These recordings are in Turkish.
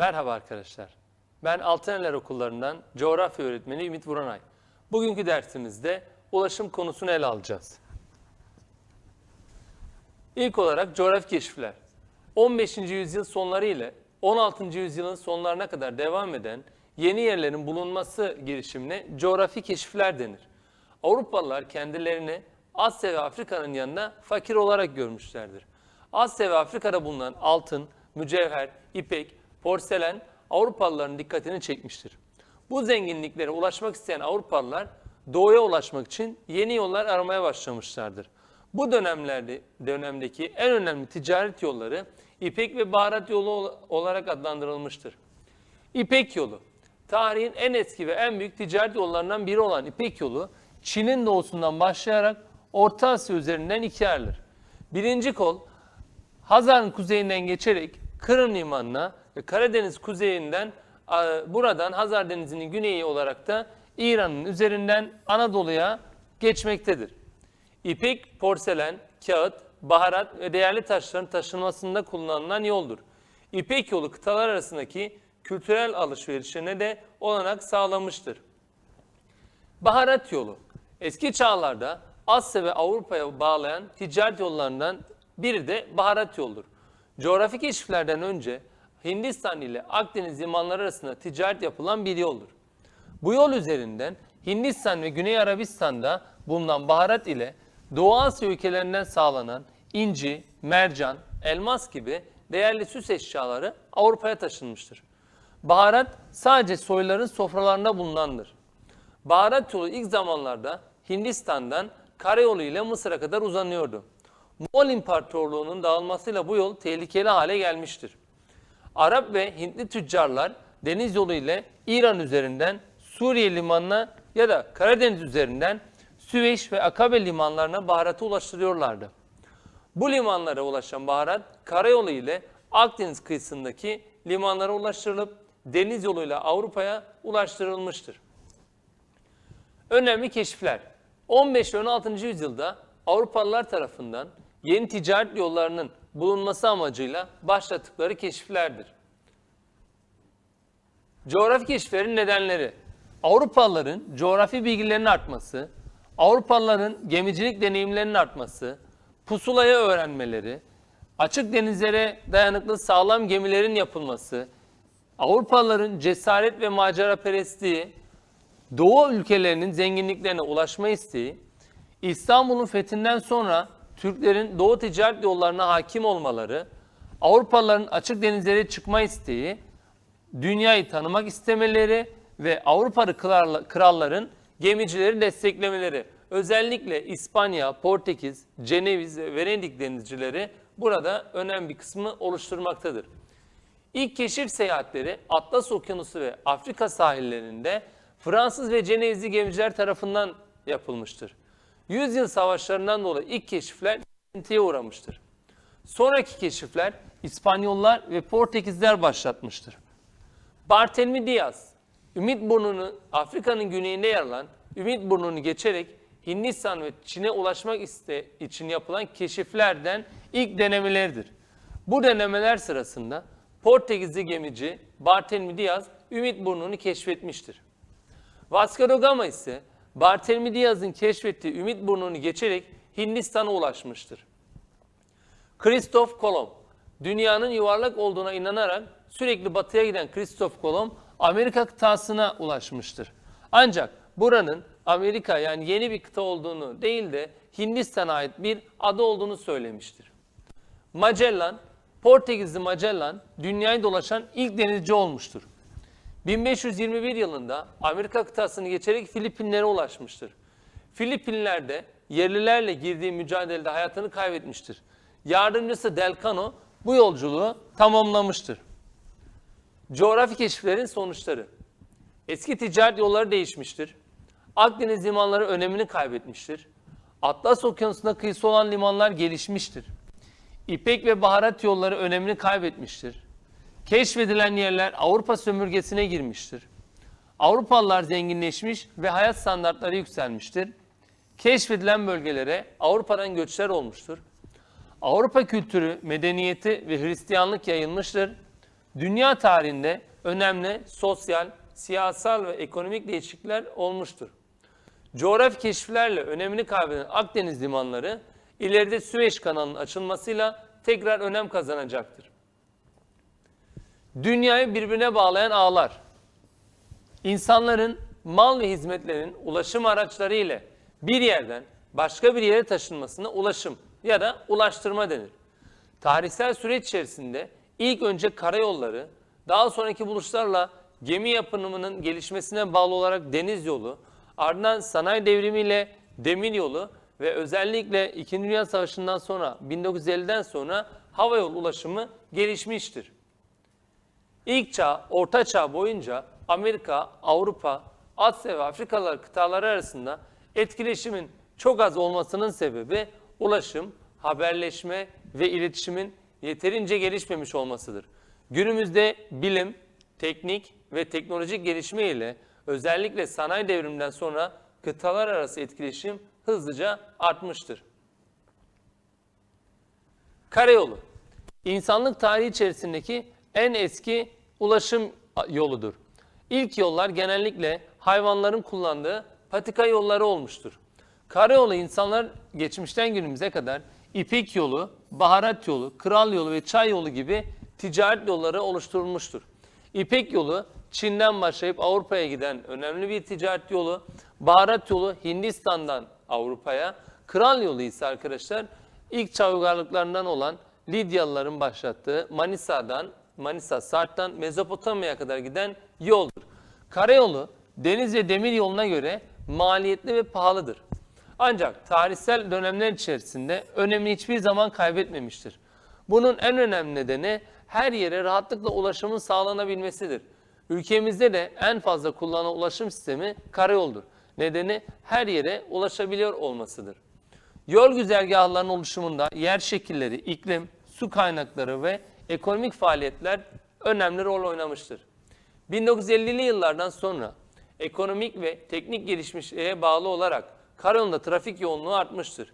Merhaba arkadaşlar. Ben Altıneler Okullarından coğrafya öğretmeni Ümit Vuranay. Bugünkü dersimizde ulaşım konusunu ele alacağız. İlk olarak coğrafi keşifler. 15. yüzyıl sonları ile 16. yüzyılın sonlarına kadar devam eden yeni yerlerin bulunması girişimine coğrafi keşifler denir. Avrupalılar kendilerini Asya ve Afrika'nın yanında fakir olarak görmüşlerdir. Asya ve Afrika'da bulunan altın, mücevher, ipek, porselen Avrupalıların dikkatini çekmiştir. Bu zenginliklere ulaşmak isteyen Avrupalılar doğuya ulaşmak için yeni yollar aramaya başlamışlardır. Bu dönemlerde dönemdeki en önemli ticaret yolları İpek ve baharat yolu ol- olarak adlandırılmıştır. İpek yolu. Tarihin en eski ve en büyük ticaret yollarından biri olan İpek yolu, Çin'in doğusundan başlayarak Orta Asya üzerinden ikiye ayrılır. Birinci kol, Hazar'ın kuzeyinden geçerek Kırım limanına Karadeniz kuzeyinden buradan Hazar Denizi'nin güneyi olarak da İran'ın üzerinden Anadolu'ya geçmektedir. İpek, porselen, kağıt, baharat ve değerli taşların taşınmasında kullanılan yoldur. İpek yolu kıtalar arasındaki kültürel alışverişine de olanak sağlamıştır. Baharat yolu. Eski çağlarda Asya ve Avrupa'ya bağlayan ticaret yollarından biri de baharat yoludur. Coğrafi keşiflerden önce Hindistan ile Akdeniz limanları arasında ticaret yapılan bir yoldur. Bu yol üzerinden Hindistan ve Güney Arabistan'da bulunan baharat ile Doğu Asya ülkelerinden sağlanan inci, mercan, elmas gibi değerli süs eşyaları Avrupa'ya taşınmıştır. Baharat sadece soyların sofralarında bulunandır. Baharat yolu ilk zamanlarda Hindistan'dan karayolu ile Mısır'a kadar uzanıyordu. Moğol İmparatorluğu'nun dağılmasıyla bu yol tehlikeli hale gelmiştir. Arap ve Hintli tüccarlar deniz yolu ile İran üzerinden Suriye limanına ya da Karadeniz üzerinden Süveyş ve Akabe limanlarına baharatı ulaştırıyorlardı. Bu limanlara ulaşan baharat karayolu ile Akdeniz kıyısındaki limanlara ulaştırılıp deniz yoluyla Avrupa'ya ulaştırılmıştır. Önemli keşifler. 15 ve 16. yüzyılda Avrupalılar tarafından yeni ticaret yollarının bulunması amacıyla başlattıkları keşiflerdir. Coğrafi keşiflerin nedenleri. Avrupalıların coğrafi bilgilerinin artması, Avrupalıların gemicilik deneyimlerinin artması, pusulayı öğrenmeleri, açık denizlere dayanıklı sağlam gemilerin yapılması, Avrupalıların cesaret ve macera perestliği, Doğu ülkelerinin zenginliklerine ulaşma isteği, İstanbul'un fethinden sonra Türklerin Doğu ticaret yollarına hakim olmaları, Avrupalıların açık denizlere çıkma isteği, dünyayı tanımak istemeleri ve Avrupalı kralla- kralların gemicileri desteklemeleri. Özellikle İspanya, Portekiz, Ceneviz ve Venedik denizcileri burada önemli bir kısmı oluşturmaktadır. İlk keşif seyahatleri Atlas Okyanusu ve Afrika sahillerinde Fransız ve Cenevizli gemiciler tarafından yapılmıştır. Yüzyıl savaşlarından dolayı ilk keşifler sıkıntıya uğramıştır. Sonraki keşifler İspanyollar ve Portekizler başlatmıştır. Bartolomé Diaz, Ümitburnu'nu Afrika'nın güneyinde yer alan Ümitburnu'nu geçerek Hindistan ve Çin'e ulaşmak iste için yapılan keşiflerden ilk denemeleridir. Bu denemeler sırasında Portekizli gemici Bartolomé Diaz Ümitburnu'nu keşfetmiştir. Vasco da Gama ise Bartolomé Diaz'ın keşfettiği Ümitburnu'nu geçerek Hindistan'a ulaşmıştır. Christoph Kolomb, dünyanın yuvarlak olduğuna inanarak sürekli batıya giden Christoph Kolomb Amerika kıtasına ulaşmıştır. Ancak buranın Amerika yani yeni bir kıta olduğunu değil de Hindistan'a ait bir ada olduğunu söylemiştir. Magellan, Portekizli Magellan dünyayı dolaşan ilk denizci olmuştur. 1521 yılında Amerika kıtasını geçerek Filipinlere ulaşmıştır. Filipinler'de yerlilerle girdiği mücadelede hayatını kaybetmiştir. Yardımcısı Delcano bu yolculuğu tamamlamıştır. Coğrafi keşiflerin sonuçları. Eski ticaret yolları değişmiştir. Akdeniz limanları önemini kaybetmiştir. Atlas Okyanusu'na kıyısı olan limanlar gelişmiştir. İpek ve baharat yolları önemini kaybetmiştir. Keşfedilen yerler Avrupa sömürgesine girmiştir. Avrupalılar zenginleşmiş ve hayat standartları yükselmiştir. Keşfedilen bölgelere Avrupa'dan göçler olmuştur. Avrupa kültürü, medeniyeti ve Hristiyanlık yayılmıştır. dünya tarihinde önemli sosyal, siyasal ve ekonomik değişiklikler olmuştur. Coğrafi keşiflerle önemini kaybeden Akdeniz limanları ileride Süveyş kanalının açılmasıyla tekrar önem kazanacaktır. Dünyayı birbirine bağlayan ağlar. İnsanların mal ve hizmetlerin ulaşım araçları ile bir yerden başka bir yere taşınmasına ulaşım ya da ulaştırma denir. Tarihsel süreç içerisinde ilk önce karayolları, daha sonraki buluşlarla gemi yapımının gelişmesine bağlı olarak deniz yolu, ardından sanayi devrimiyle demir yolu ve özellikle İkinci Dünya Savaşı'ndan sonra 1950'den sonra hava yolu ulaşımı gelişmiştir. İlk çağ, orta çağ boyunca Amerika, Avrupa, Asya ve Afrikalar kıtaları arasında etkileşimin çok az olmasının sebebi ulaşım, haberleşme ve iletişimin yeterince gelişmemiş olmasıdır. Günümüzde bilim, teknik ve teknolojik gelişme ile özellikle sanayi devriminden sonra kıtalar arası etkileşim hızlıca artmıştır. Karayolu. İnsanlık tarihi içerisindeki en eski ulaşım yoludur. İlk yollar genellikle hayvanların kullandığı patika yolları olmuştur. Karayolu insanlar geçmişten günümüze kadar İpek yolu, baharat yolu, kral yolu ve çay yolu gibi ticaret yolları oluşturulmuştur. İpek yolu Çin'den başlayıp Avrupa'ya giden önemli bir ticaret yolu. Baharat yolu Hindistan'dan Avrupa'ya. Kral yolu ise arkadaşlar ilk çağ uygarlıklarından olan Lidyalıların başlattığı Manisa'dan, Manisa, Sart'tan Mezopotamya'ya kadar giden yoldur. Karayolu deniz ve demir yoluna göre maliyetli ve pahalıdır. Ancak tarihsel dönemler içerisinde önemini hiçbir zaman kaybetmemiştir. Bunun en önemli nedeni her yere rahatlıkla ulaşımın sağlanabilmesidir. Ülkemizde de en fazla kullanılan ulaşım sistemi karayoldur. Nedeni her yere ulaşabiliyor olmasıdır. Yol güzergahlarının oluşumunda yer şekilleri, iklim, su kaynakları ve ekonomik faaliyetler önemli rol oynamıştır. 1950'li yıllardan sonra ekonomik ve teknik gelişmişliğe bağlı olarak karayolunda trafik yoğunluğu artmıştır.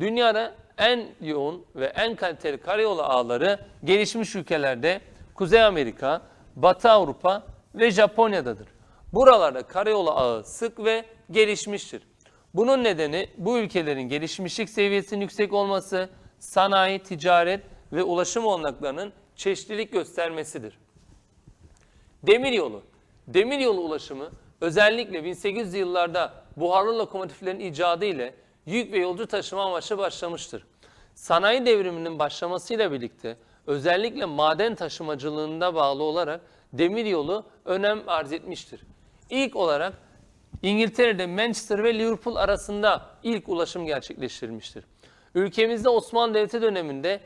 Dünyada en yoğun ve en kaliteli karayolu ağları gelişmiş ülkelerde Kuzey Amerika, Batı Avrupa ve Japonya'dadır. Buralarda karayolu ağı sık ve gelişmiştir. Bunun nedeni bu ülkelerin gelişmişlik seviyesinin yüksek olması, sanayi, ticaret ve ulaşım olanaklarının çeşitlilik göstermesidir. Demiryolu. Demiryolu ulaşımı özellikle 1800'lü yıllarda buharlı lokomotiflerin icadı ile yük ve yolcu taşıma amaçlı başlamıştır. Sanayi devriminin başlamasıyla birlikte özellikle maden taşımacılığında bağlı olarak demiryolu önem arz etmiştir. İlk olarak İngiltere'de Manchester ve Liverpool arasında ilk ulaşım gerçekleştirilmiştir. Ülkemizde Osmanlı Devleti döneminde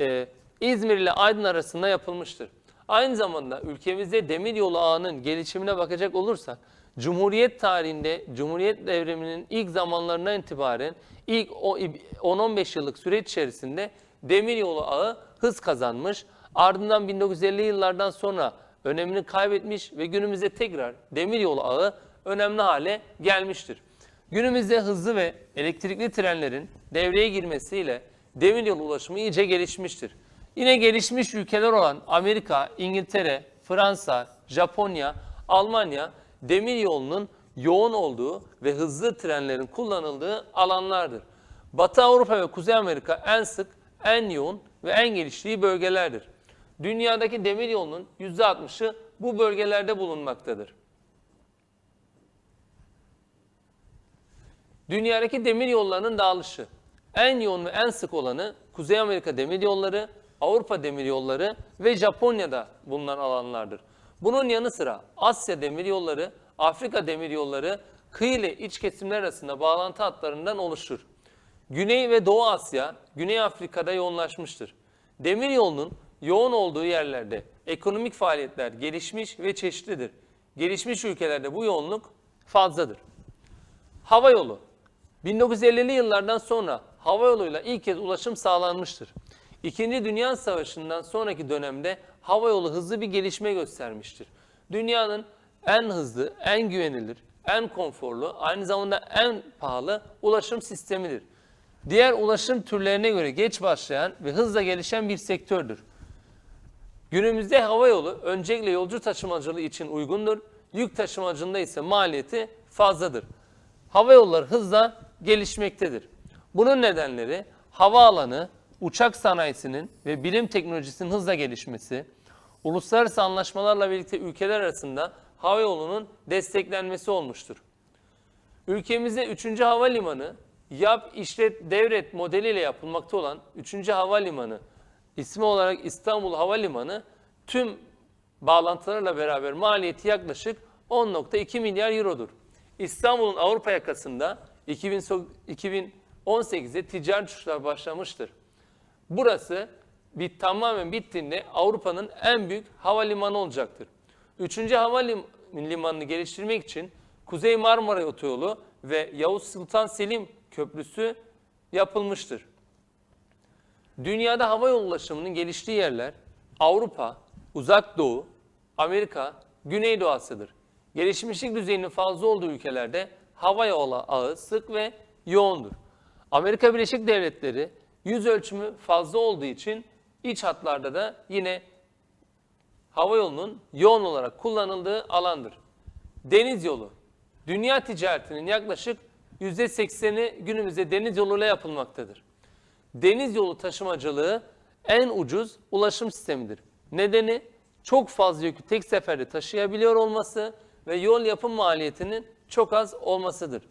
e, İzmir ile Aydın arasında yapılmıştır. Aynı zamanda ülkemizde demiryolu ağının gelişimine bakacak olursak, Cumhuriyet tarihinde, Cumhuriyet devriminin ilk zamanlarından itibaren ilk 10-15 yıllık süreç içerisinde demiryolu ağı hız kazanmış. Ardından 1950 yıllardan sonra önemini kaybetmiş ve günümüzde tekrar demiryolu ağı önemli hale gelmiştir. Günümüzde hızlı ve elektrikli trenlerin devreye girmesiyle demiryolu ulaşımı iyice gelişmiştir. Yine gelişmiş ülkeler olan Amerika, İngiltere, Fransa, Japonya, Almanya demiryolunun yoğun olduğu ve hızlı trenlerin kullanıldığı alanlardır. Batı Avrupa ve Kuzey Amerika en sık, en yoğun ve en geliştiği bölgelerdir. Dünyadaki demiryolunun %60'ı bu bölgelerde bulunmaktadır. Dünyadaki demir yollarının dağılışı. En yoğun ve en sık olanı Kuzey Amerika demir yolları, Avrupa demir yolları ve Japonya'da bulunan alanlardır. Bunun yanı sıra Asya demir yolları, Afrika demir yolları kıyı ile iç kesimler arasında bağlantı hatlarından oluşur. Güney ve Doğu Asya, Güney Afrika'da yoğunlaşmıştır. Demir yolunun yoğun olduğu yerlerde ekonomik faaliyetler gelişmiş ve çeşitlidir. Gelişmiş ülkelerde bu yoğunluk fazladır. Hava yolu 1950'li yıllardan sonra hava yoluyla ilk kez ulaşım sağlanmıştır. İkinci Dünya Savaşı'ndan sonraki dönemde hava yolu hızlı bir gelişme göstermiştir. Dünyanın en hızlı, en güvenilir, en konforlu, aynı zamanda en pahalı ulaşım sistemidir. Diğer ulaşım türlerine göre geç başlayan ve hızla gelişen bir sektördür. Günümüzde hava yolu öncelikle yolcu taşımacılığı için uygundur. Yük taşımacılığında ise maliyeti fazladır. Hava yolları hızla gelişmektedir. Bunun nedenleri havaalanı, uçak sanayisinin ve bilim teknolojisinin hızla gelişmesi, uluslararası anlaşmalarla birlikte ülkeler arasında havayolunun desteklenmesi olmuştur. Ülkemizde 3. Havalimanı yap, işlet, devret modeliyle yapılmakta olan 3. Havalimanı ismi olarak İstanbul Havalimanı tüm bağlantılarla beraber maliyeti yaklaşık 10.2 milyar eurodur. İstanbul'un Avrupa yakasında 2000, 2000 18'de ticaret uçuşlar başlamıştır. Burası bir, tamamen bittiğinde Avrupa'nın en büyük havalimanı olacaktır. Üçüncü havalimanını geliştirmek için Kuzey Marmara Otoyolu ve Yavuz Sultan Selim Köprüsü yapılmıştır. Dünyada hava yolu ulaşımının geliştiği yerler Avrupa, Uzak Doğu, Amerika, Güneydoğu Asya'dır. Gelişmişlik düzeyinin fazla olduğu ülkelerde hava yolu ağı sık ve yoğundur. Amerika Birleşik Devletleri yüz ölçümü fazla olduğu için iç hatlarda da yine hava yolunun yoğun olarak kullanıldığı alandır. Deniz yolu. Dünya ticaretinin yaklaşık %80'i günümüzde deniz yoluyla yapılmaktadır. Deniz yolu taşımacılığı en ucuz ulaşım sistemidir. Nedeni çok fazla yükü tek seferde taşıyabiliyor olması ve yol yapım maliyetinin çok az olmasıdır.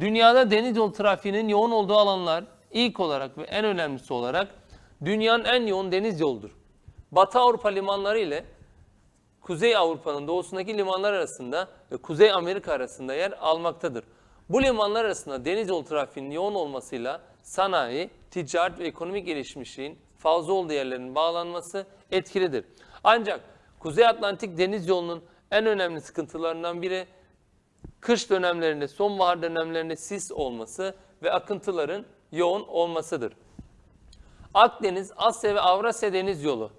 Dünyada deniz yolu trafiğinin yoğun olduğu alanlar ilk olarak ve en önemlisi olarak dünyanın en yoğun deniz yoludur. Batı Avrupa limanları ile Kuzey Avrupa'nın doğusundaki limanlar arasında ve Kuzey Amerika arasında yer almaktadır. Bu limanlar arasında deniz yolu trafiğinin yoğun olmasıyla sanayi, ticaret ve ekonomik gelişmişliğin fazla olduğu yerlerin bağlanması etkilidir. Ancak Kuzey Atlantik deniz yolunun en önemli sıkıntılarından biri kış dönemlerinde, sonbahar dönemlerinde sis olması ve akıntıların yoğun olmasıdır. Akdeniz, Asya ve Avrasya deniz yolu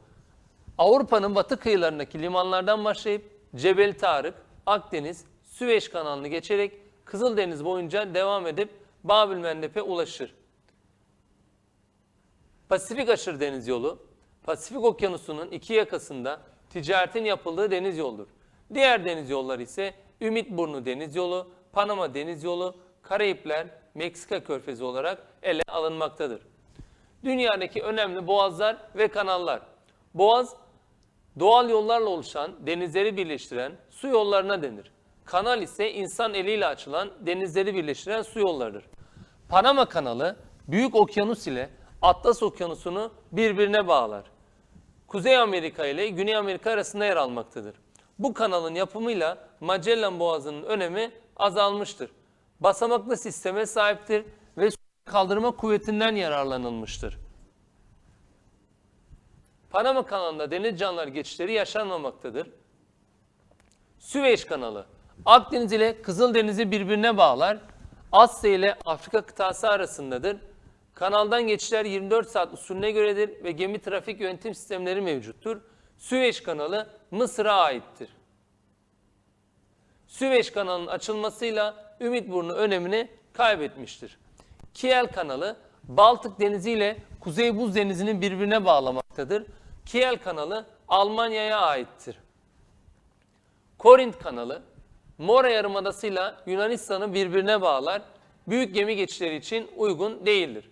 Avrupa'nın batı kıyılarındaki limanlardan başlayıp Cebel Tarık, Akdeniz, Süveyş kanalını geçerek Kızıldeniz boyunca devam edip Babül Mendeb'e ulaşır. Pasifik Aşırı Deniz Yolu, Pasifik Okyanusu'nun iki yakasında ticaretin yapıldığı deniz yoludur. Diğer deniz yolları ise Ümitburnu Deniz Yolu, Panama Deniz Yolu, Karayipler, Meksika Körfezi olarak ele alınmaktadır. Dünyadaki önemli boğazlar ve kanallar. Boğaz, doğal yollarla oluşan denizleri birleştiren su yollarına denir. Kanal ise insan eliyle açılan denizleri birleştiren su yollarıdır. Panama Kanalı, Büyük Okyanus ile Atlas Okyanusu'nu birbirine bağlar. Kuzey Amerika ile Güney Amerika arasında yer almaktadır. Bu kanalın yapımıyla Magellan Boğazı'nın önemi azalmıştır. Basamaklı sisteme sahiptir ve kaldırma kuvvetinden yararlanılmıştır. Panama kanalında deniz canlıları geçişleri yaşanmamaktadır. Süveyş kanalı Akdeniz ile Kızıldeniz'i birbirine bağlar. Asya ile Afrika kıtası arasındadır. Kanaldan geçişler 24 saat usulüne göredir ve gemi trafik yönetim sistemleri mevcuttur. Süveyş kanalı Mısır'a aittir. Süveyş kanalının açılmasıyla Ümitburnu önemini kaybetmiştir. Kiel kanalı Baltık Denizi ile Kuzey Buz Denizi'nin birbirine bağlamaktadır. Kiel kanalı Almanya'ya aittir. Korint kanalı Mora Yarımadası'yla Yunanistan'ı birbirine bağlar. Büyük gemi geçişleri için uygun değildir.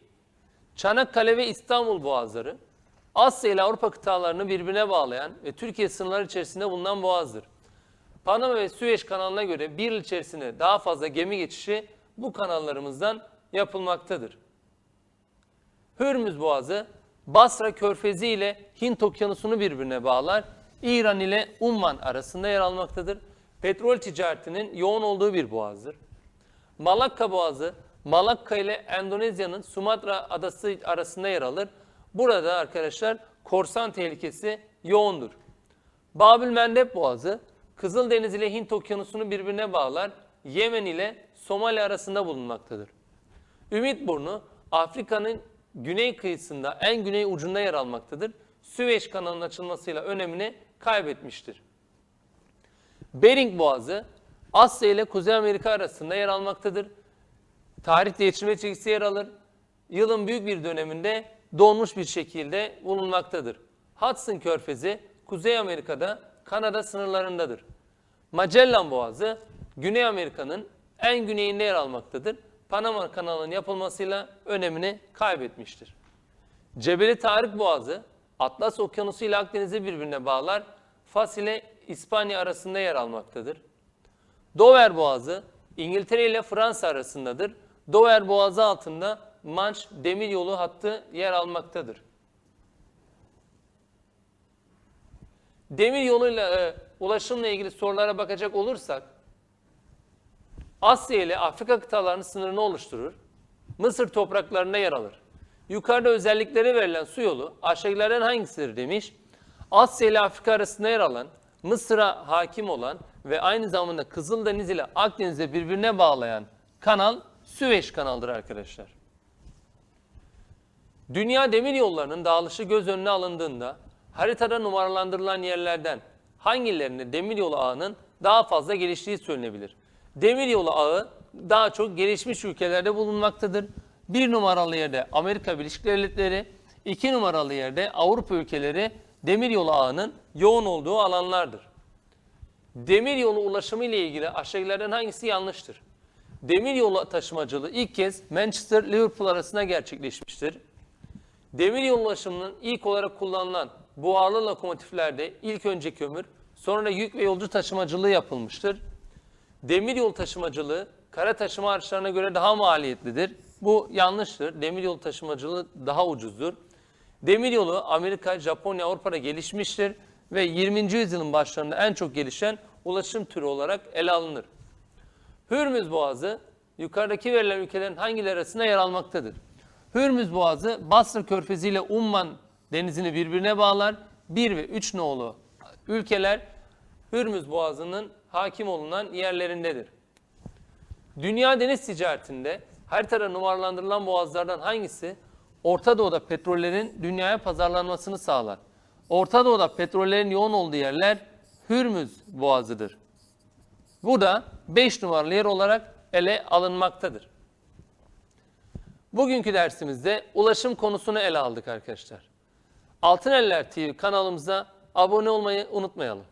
Çanakkale ve İstanbul boğazları Asya ile Avrupa kıtalarını birbirine bağlayan ve Türkiye sınırları içerisinde bulunan boğazdır. Panama ve Süveyş kanalına göre bir yıl içerisinde daha fazla gemi geçişi bu kanallarımızdan yapılmaktadır. Hürmüz Boğazı Basra Körfezi ile Hint Okyanusu'nu birbirine bağlar. İran ile Umman arasında yer almaktadır. Petrol ticaretinin yoğun olduğu bir boğazdır. Malakka Boğazı Malakka ile Endonezya'nın Sumatra adası arasında yer alır. Burada arkadaşlar korsan tehlikesi yoğundur. Babül Mendeb Boğazı Kızıldeniz ile Hint Okyanusu'nu birbirine bağlar. Yemen ile Somali arasında bulunmaktadır. Ümitburnu Afrika'nın güney kıyısında en güney ucunda yer almaktadır. Süveyş kanalının açılmasıyla önemini kaybetmiştir. Bering Boğazı Asya ile Kuzey Amerika arasında yer almaktadır. Tarihte geçirme çizgisi yer alır. Yılın büyük bir döneminde donmuş bir şekilde bulunmaktadır. Hudson Körfezi Kuzey Amerika'da Kanada sınırlarındadır. Magellan Boğazı Güney Amerika'nın en güneyinde yer almaktadır. Panama kanalının yapılmasıyla önemini kaybetmiştir. Cebeli Tarık Boğazı Atlas Okyanusu ile Akdeniz'i birbirine bağlar. Fas ile İspanya arasında yer almaktadır. Dover Boğazı İngiltere ile Fransa arasındadır. Dover Boğazı altında Manş demiryolu hattı yer almaktadır. Demir yoluyla e, ulaşımla ilgili sorulara bakacak olursak Asya ile Afrika kıtalarının sınırını oluşturur. Mısır topraklarında yer alır. Yukarıda özellikleri verilen su yolu aşağıdakilerden hangisidir demiş. Asya ile Afrika arasında yer alan, Mısır'a hakim olan ve aynı zamanda Kızıldeniz ile Akdeniz'e birbirine bağlayan kanal Süveyş kanaldır arkadaşlar. Dünya demir yollarının dağılışı göz önüne alındığında haritada numaralandırılan yerlerden hangilerinde demir yolu ağının daha fazla geliştiği söylenebilir. Demir yolu ağı daha çok gelişmiş ülkelerde bulunmaktadır. Bir numaralı yerde Amerika Birleşik Devletleri, iki numaralı yerde Avrupa ülkeleri demir yolu ağının yoğun olduğu alanlardır. Demir yolu ulaşımı ile ilgili aşağıdakilerden hangisi yanlıştır? Demir yolu taşımacılığı ilk kez Manchester Liverpool arasında gerçekleşmiştir. Demir yolu ulaşımının ilk olarak kullanılan buharlı lokomotiflerde ilk önce kömür, sonra yük ve yolcu taşımacılığı yapılmıştır. Demir yolu taşımacılığı kara taşıma araçlarına göre daha maliyetlidir. Bu yanlıştır. Demir yolu taşımacılığı daha ucuzdur. Demir yolu Amerika, Japonya, Avrupa'da gelişmiştir ve 20. yüzyılın başlarında en çok gelişen ulaşım türü olarak ele alınır. Hürmüz Boğazı yukarıdaki verilen ülkelerin hangileri arasında yer almaktadır? Hürmüz Boğazı Basra Körfezi ile Umman denizini birbirine bağlar. 1 ve 3 nolu ülkeler Hürmüz Boğazı'nın hakim olunan yerlerindedir. Dünya deniz ticaretinde haritada numaralandırılan boğazlardan hangisi Orta Doğu'da petrollerin dünyaya pazarlanmasını sağlar? Orta Doğu'da petrollerin yoğun olduğu yerler Hürmüz Boğazı'dır. Bu da 5 numaralı yer olarak ele alınmaktadır. Bugünkü dersimizde ulaşım konusunu ele aldık arkadaşlar. Altın Eller TV kanalımıza abone olmayı unutmayalım.